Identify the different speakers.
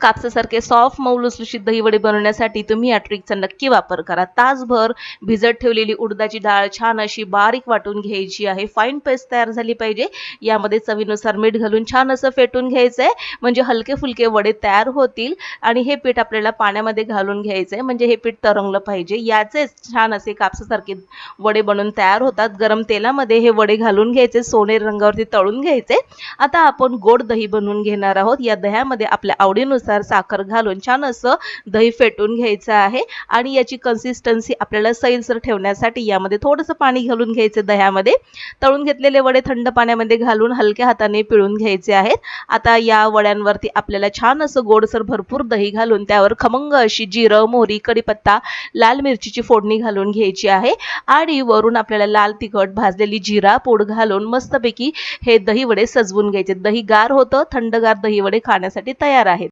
Speaker 1: कापसासारखे soft मऊ लुसलुशीत दही वडे बनवण्यासाठी तुम्ही या ट्रिकचा नक्की वापर करा. तासभर भिजत ठेवलेली उडदाची डाळ छान अशी बारीक वाटून घ्यायची आहे. फाईन पेस्ट तयार झाली पाहिजे. यामध्ये चवीनुसार मीठ घालून छान असं फेटून घ्यायचं आहे म्हणजे हलके फुलके वडे तयार होतील आणि हे पीठ आपल्याला पाण्यामध्ये घालून घ्यायचं आहे म्हणजे हे पीठ तरंगलं पाहिजे. याचे छान असे कापसासारखे वडे बनवून तयार होतात. गरम तेलामध्ये हे वडे घालून घ्यायचे. सोनेरी रंगावरती तळून घ्यायचे. आता आपण गोड दही बनवून घेणार आहोत. या दह्यामध्ये आपल्या आवडीनुसार साखर घालून छान असं दही फेटून घ्यायचं आहे. आणि याची कन्सिस्टन्सी आपल्याला सैलसर ठेवण्यासाठी यामध्ये थोडंसं पाणी घालून घ्यायचं दह्यामध्ये. तळून घेतलेले वडे थंड पाण्यामध्ये घालून हलक्या हाताने पिळून घ्यायचे आहेत. आता या वड्यांवरती आपल्याला छान असं गोडसर भरपूर दही घालून त्यावर खमंग अशी जिरं मोहरी कढीपत्ता लाल मिरचीची फोडणी घालून घ्यायची आहे. आणि वरून आपल्याला लाल तिखट भाजलेली जिरा पूड घालून मस्तपैकी हे दही वडे सजवून घ्यायचे. दही गार होतं थंडगार दही वडे खाण्यासाठी तयार आहेत.